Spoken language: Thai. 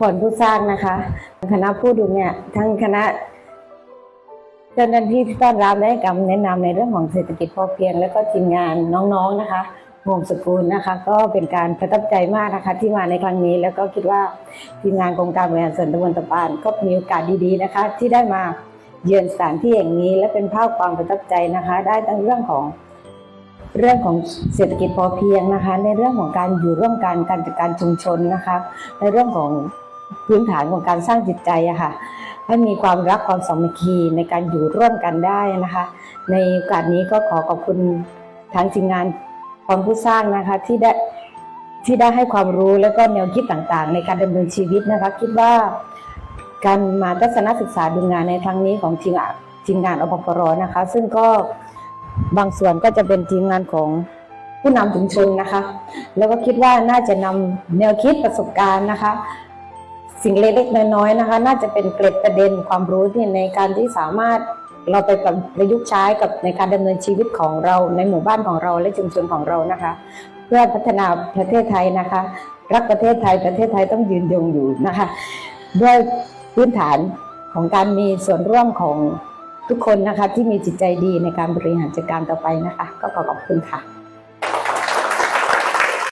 ผลผู้สร้างนะคะคณะผู้ดูเนี่ยทั้งคณะเจ้าหน้าที่ที่ต้อนรับและให้คำแนะนำในเรื่องของเศรษฐกิจพอเพียง และก็ทีมงานน้องๆนะคะวงสกุลนะคะ ก็เป็นการประทับใจมากนะคะ ที่มาในครั้งนี้ แล้วก็คิดว่าทีมงานกรมการบริหารส่วนตำบลตะปานก็มีโอกาสดีๆนะคะ ที่ได้มาเยือนสถานที่อย่งนี้และเป็นภาพความประทับใจนะคะ ได้ทั้งเรื่องของเรื่องของเศรษฐกิจพอเพียงนะคะ ในเรื่องของการอยู่ร่วมกันการจัดการชุมชนนะคะ ในเรื่องของ พื้นฐานของการสร้างจิตใจอะค่ะให้มีความรักความสามัคคีในการอยู่ร่วมกันได้นะคะ ในโอกาสนี้ก็ขอขอบคุณทางทีมงานความผู้สร้างนะคะที่ได้ที่ได้ให้ความรู้แล้วก็แนวคิดต่างๆ ในการดำเนินชีวิตนะคะ คิดว่าการมาทัศนศึกษาดูงานในครั้งนี้ของทีมงานทีมงานอปปรนะคะ ซึ่งก็บางส่วนก็จะเป็นทีมงานของผู้นำชุมชนนะคะ แล้วก็คิดว่าน่าจะนำแนวคิดประสบการณ์นะคะ สิ่งเล็กๆน้อยๆนะคะ น่าจะเป็นเกร็ดประเด็นความรู้ที่ในการที่สามารถเราไปประยุกต์ใช้กับในการดำเนินชีวิตของเราในหมู่บ้านของเราและชุมชนของเรานะคะ เพื่อพัฒนาประเทศไทยนะคะ รักประเทศไทยประเทศไทยต้องยืนยงอยู่นะคะ ด้วยพื้นฐานของการมีส่วนร่วมของทุกคนนะคะที่มีจิตใจดีในการบริหารจัดการต่อไปนะคะ ก็ขอขอบคุณค่ะ